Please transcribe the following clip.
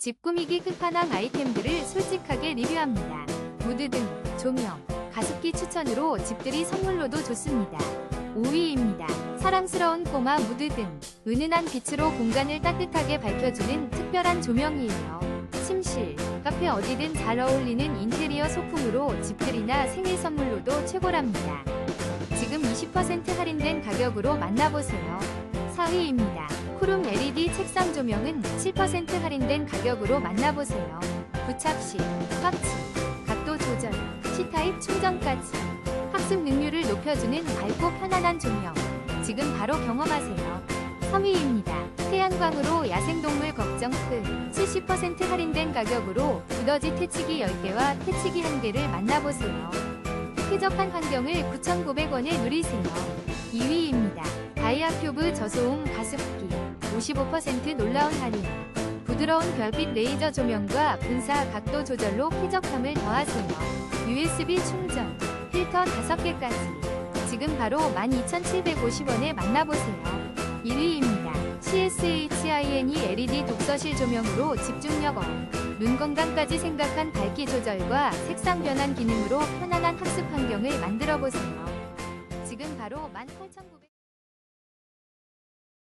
집 꾸미기 끝판왕 아이템들을 솔직하게 리뷰합니다. 무드 등 조명, 가습기 추천으로 집들이 선물로도 좋습니다. 5위입니다. 사랑스러운 꼬마 무드 등 은은한 빛으로 공간을 따뜻하게 밝혀주는 특별한 조명이에요. 침실, 카페 어디든 잘 어울리는 인테리어 소품으로 집들이나 생일 선물로도 최고랍니다. 지금 20% 할인된 가격으로 만나보세요. 4위입니다. 책상 조명은 7% 할인된 가격으로 만나보세요. 부착식, 팝치, 각도 조절, C타입 충전까지 학습 능률을 높여주는 밝고 편안한 조명. 지금 바로 경험하세요. 3위입니다. 태양광으로 야생동물 걱정 끝. 70% 할인된 가격으로 두더지 퇴치기 10개와 퇴치기 1개를 만나보세요. 쾌적한 환경을 9,900원에 누리세요. 2위입니다. 다이아 큐브 저소음 가습기 55% 놀라운 할인. 부드러운 별빛 레이저 조명과 분사 각도 조절로 쾌적함을 더하세요. USB 충전, 필터 5개까지. 지금 바로 12,750원에 만나보세요. 1위입니다. CSHINE LED 독서실 조명으로 집중력 업, 눈 건강까지 생각한 밝기 조절과 색상 변환 기능으로 편안한 학습 환경을 만들어 보세요. 지금 바로 18,900원